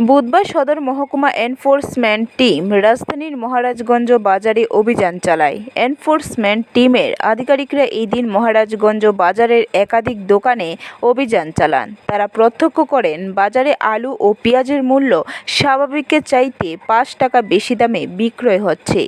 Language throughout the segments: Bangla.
বুধবার সদর মহকুমা এনফোর্সমেন্ট টিম রাজধানীর মহারাজগঞ্জ বাজারে অভিযান চালায়। এনফোর্সমেন্ট টিমের আধিকারিকরা এই দিন মহারাজগঞ্জ বাজারের একাধিক দোকানে অভিযান চালান। তারা প্রত্যক্ষ করেন, বাজারে আলু ও পেঁয়াজের মূল্য স্বাভাবিকের চাইতে পাঁচ টাকা বেশি দামে বিক্রয় হচ্ছে।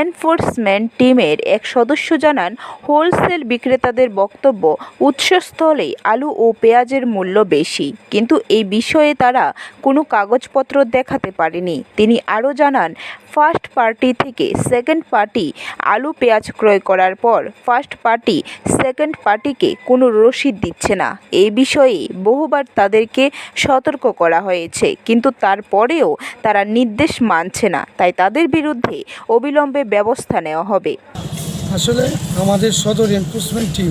এনফোর্সমেন্ট টিমের এক সদস্য জানান, হোলসেল বিক্রেতাদের বক্তব্য উৎসস্থলে আলু ও পেঁয়াজের মূল্য বেশি। কিন্তু এই বিষয়ে তারা কোনো কাগজপত্র দেখাতে পারেনি। তিনি আরও জানান, ফার্স্ট পার্টি থেকে সেকেন্ড পার্টি আলু পেঁয়াজ ক্রয় করার পর ফার্স্ট পার্টি সেকেন্ড পার্টিকে কোনো রসিদ দিচ্ছে না। এই বিষয়ে বহুবার তাদেরকে সতর্ক করা হয়েছে, কিন্তু তারপরেও তারা নির্দেশ মানছে না। তাই তাদের বিরুদ্ধে অবিলম্বে ব্যবস্থা নেওয়া হবে। আসলে আমাদের সদর এনফোর্সমেন্ট টিম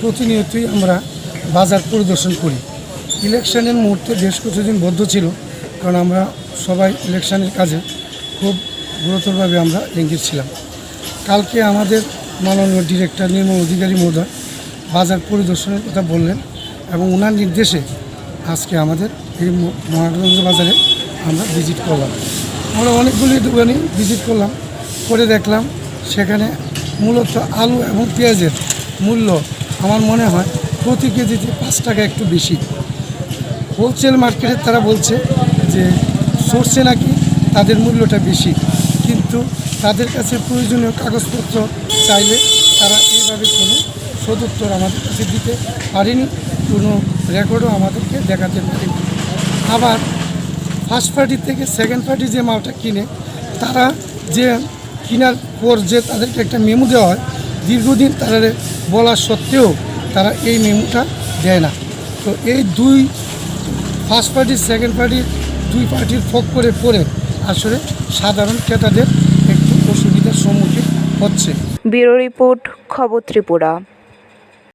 প্রতিনিয়তই আমরা বাজার পরিদর্শন করি। ইলেকশনের মুহূর্তে বেশ কিছুদিন বদ্ধ ছিল। কারণ আমরা সবাই ইলেকশনের কাজে খুব গুরুতরভাবে আমরা এঙ্গেজ ছিলাম। কালকে আমাদের মাননীয় ডিরেক্টর নির্মল অধিকারী মহোদয় বাজার পরিদর্শনের কথা বললেন এবং ওনার নির্দেশে আজকে আমাদের এই মহারাজগঞ্জ বাজারে আমরা ভিজিট করলাম। আমরা অনেকগুলি দোকানই ভিজিট করলাম, করে দেখলাম, সেখানে মূলত আলু এবং পেঁয়াজের মূল্য আমার মনে হয় প্রতি কেজিতে পাঁচ টাকা একটু বেশি। হোলসেল মার্কেটে তারা বলছে যে সোর্সে নাকি তাদের মূল্যটা বেশি। কিন্তু তাদের কাছে প্রয়োজনীয় কাগজপত্র চাইলে তারা এইভাবে কোনো সদুত্তর আমাদের কাছে দিতে পারেনি, কোনো রেকর্ডও আমাদেরকে দেখাতে পারেনি। আবার ফার্স্ট পার্টি থেকে সেকেন্ড পার্টি যে মালটা কিনে, তারা যে কেনার পর যে তাদেরকে একটা মেমো দেওয়া হয়, দীর্ঘদিন তারা বলা সত্ত্বেও তারা এই মেমোটা দেয় না। তো এই দুই ফার্স্ট পার্টি সেকেন্ড পার্টির দুই পার্টির ফোক করে পড়ে আসলে সাধারণ ক্রেতাদের একটু অসুবিধার সম্মুখীন হচ্ছে। ব্যুরো রিপোর্ট, খবর ত্রিপুরা।